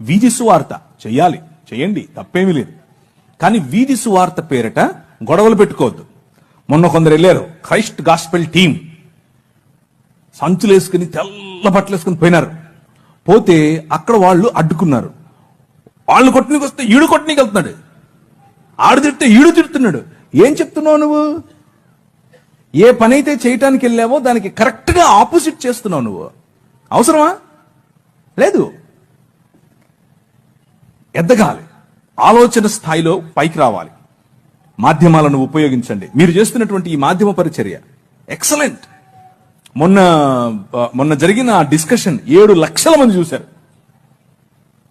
వీధి సువార్త. చెయ్యాలి. చేయండి తప్పేమీ లేదు. కానీ వీధి సువార్త పేరిట గొడవలు పెట్టుకోవద్దు. మొన్న కొందరు వెళ్ళారు. Christ gospel team. సంచులేసుకుని తెల్ల బట్టలు వేసుకుని పోయినారు. పోతే అక్కడ వాళ్ళు అడ్డుకున్నారు. వాళ్ళు కొట్టనికి వస్తే ఈడు కొట్టనికి వెళ్తున్నాడు. ఆడు తిడితే ఈడు తిడుతున్నాడు. ఏం చెప్తున్నావు నువ్వు? ఏ పని అయితే చేయటానికి వెళ్ళావో దానికి కరెక్ట్గా ఆపోజిట్ చేస్తున్నావు నువ్వు. అవసరమా? లేదు. ఎదగాలి. ఆలోచన స్థాయిలో పైకి రావాలి. మాధ్యమాలను ఉపయోగించండి. మీరు చేస్తున్నటువంటి ఈ మాధ్యమ పరిచర్య ఎక్సలెంట్. మొన్న మొన్న జరిగిన ఆ డిస్కషన్ ఏడు లక్షల మంది చూశారు.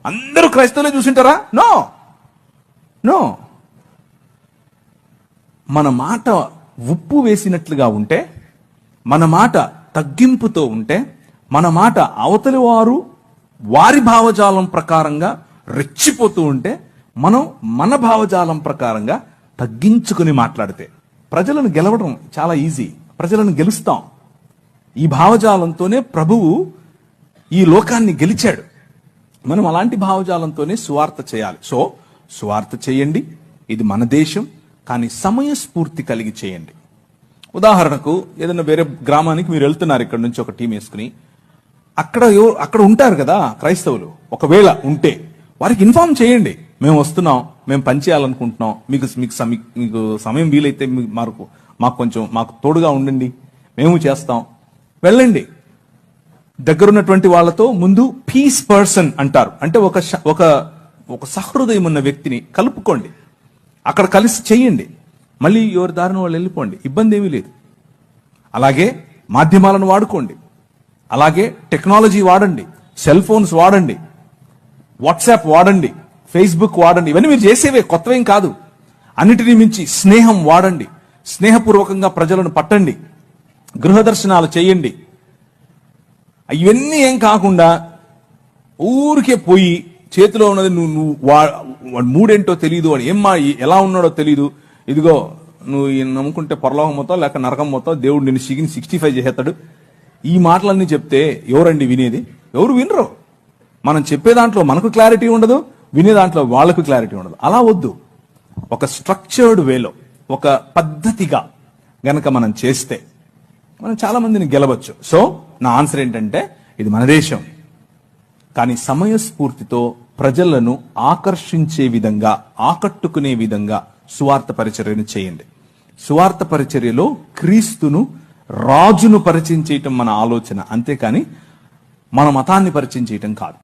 అందరూ క్రైస్తవులే చూసింటారా? నో. నో. మన మాట ఉప్పు వేసినట్లుగా ఉంటే మన మాట తగ్గింపుతో ఉంటే మన మాట అవతలి వారు వారి భావజాలం ప్రకారంగా రెచ్చిపోతూ ఉంటే మనం మన భావజాలం ప్రకారంగా తగ్గించుకుని మాట్లాడితే ప్రజలను గెలవడం చాలా ఈజీ. ప్రజలను గెలుస్తాం. ఈ భావజాలంతోనే ప్రభువు ఈ లోకాన్ని గెలిచాడు. మనం అలాంటి భావజాలంతోనే సువార్త చేయాలి. సో సువార్త చేయండి. ఇది మన దేశం కానీ సమయస్ఫూర్తి కలిగి చేయండి. ఉదాహరణకు ఏదైనా వేరే గ్రామానికి మీరు వెళ్తున్నారు ఇక్కడ నుంచి ఒక టీం వేసుకుని. అక్కడ అక్కడ ఉంటారు కదా క్రైస్తవులు. ఒకవేళ ఉంటే. వారికి ఇన్ఫార్మ్ చేయండి. మేము వస్తున్నాం మేము పనిచేయాలనుకుంటున్నాం మీకు మీకు మీకు సమయం వీలైతే మాకు మాకు కొంచెం మాకు తోడుగా ఉండండి. మేము చేస్తాం. వెళ్ళండి. దగ్గరున్నటువంటి వాళ్ళతో ముందు పీస్ పర్సన్ అంటారు. అంటే ఒక ఒక ఒక సహృదయం ఉన్న వ్యక్తిని కలుపుకోండి. అక్కడ కలిసి చేయండి. మళ్ళీ ఎవరి దారిన వాళ్ళు వెళ్ళిపోండి. ఇబ్బంది ఏమీ లేదు. అలాగే మాధ్యమాలను వాడుకోండి. అలాగే టెక్నాలజీ వాడండి. సెల్ ఫోన్స్ వాడండి. వాట్సాప్ వాడండి ఫేస్బుక్ వాడండి ఇవన్నీ మీరు చేసేవే కొత్తవేం కాదు. అన్నిటినీ మించి స్నేహం వాడండి స్నేహపూర్వకంగా ప్రజలను పట్టండి గృహ దర్శనాలు చేయండి. ఇవన్నీ ఏం కాకుండా ఊరికే పోయి చేతిలో ఉన్నది నువ్వు నువ్వు వా- మూడేంటో తెలియదు వాడు ఏం మా ఎలా ఉన్నాడో తెలియదు ఇదిగో నువ్వు ఈయన నమ్ముకుంటే పొరలోకం మొత్తం లేక నరకం మొత్తం దేవుడు నిన్ను సిగిని సిక్స్టీ ఫైవ్ చేసేస్తాడు. ఈ మాటలన్నీ చెప్తే ఎవరండి వినేది? ఎవరు వినరు. మనం చెప్పే దాంట్లో మనకు క్లారిటీ ఉండదు వినే దాంట్లో వాళ్ళకు క్లారిటీ ఉండదు. అలా వద్దు. ఒక స్ట్రక్చర్డ్ వేలో ఒక పద్ధతిగా గనక మనం చేస్తే మనం చాలా మందిని గెలవచ్చు. సో నా ఆన్సర్ ఏంటంటే ఇది మన దేశం. కానీ సమయస్ఫూర్తితో ప్రజలను ఆకర్షించే విధంగా ఆకట్టుకునే విధంగా సువార్త పరిచర్యను చేయండి. సువార్త పరిచర్యలో క్రీస్తును రాజును పరిచయం చేయటం మన ఆలోచన. అంతేకాని మన మతాన్ని పరిచయం చేయటం కాదు.